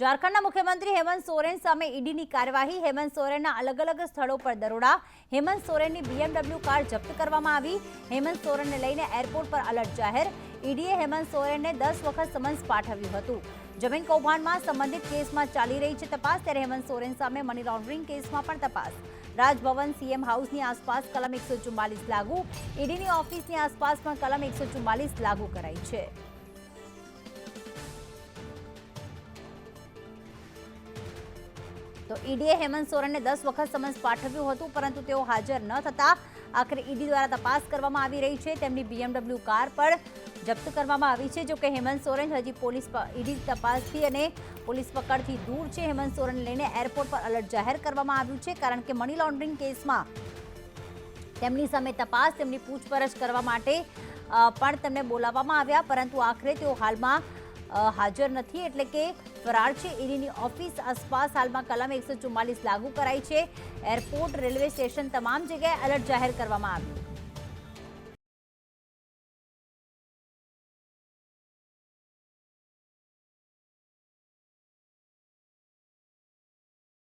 ઝારખંડના મુખ્યમંત્રી હેમંત સોરેન સામે ઈડીની કાર્યવાહી. હેમંત સોરેનના અલગ અલગ સ્થળો પર દરોડા. હેમંત સોરેનની બીએમડબલ્યુ કાર જપ્ત કરવામાં આવી. હેમંત સોરેનને લઈને એરપોર્ટ પર અલર્ટ જાહેર. ઈડીએ હેમંત સોરેનને દસ વખત સમન્સ પાઠવ્યું હતું. જમીન કૌભાંડમાં સંબંધિત કેસમાં ચાલી રહી છે તપાસ. ત્યારે હેમંત સોરેન સામે મની લોન્ડરિંગ કેસમાં પણ તપાસ. રાજભવન સીએમ હાઉસની આસપાસ કલમ એકસો લાગુ. ઈડીની ઓફિસની આસપાસ પણ કલમ એકસો લાગુ કરાઈ છે. તો ઈડીએ હેમંત સોરેનને દસ વખત સમન્સ પાઠવ્યું હતું, પરંતુ તેઓ હાજર ન થતા. આખરે ઈડી દ્વારા તપાસ કરવામાં આવી રહી છે. તેમની બીએમડબલ્યુ કાર પણ જપ્ત કરવામાં આવી છે, જોકે હેમંત સોરેન હજી પોલીસ ઈડી તપાસથી અને પોલીસ પકડથી દૂર છે. હેમંત સોરન લઈને એરપોર્ટ પર અલર્ટ જાહેર કરવામાં આવ્યું છે, કારણ કે મની લોન્ડરિંગ કેસમાં તેમની સામે તપાસ, તેમની પૂછપરછ કરવા માટે પણ તેમને બોલાવવામાં આવ્યા, પરંતુ આખરે તેઓ હાલમાં હાજર નથી એટલે કે ફરાર છે. ઈડીની ઓફિસ આસપાસ હાલમાં કલમ એકસો લાગુ કરાઈ છે. એરપોર્ટ રેલવે સ્ટેશન તમામ જગ્યાએ એલર્ટ જાહેર કરવામાં આવ્યું.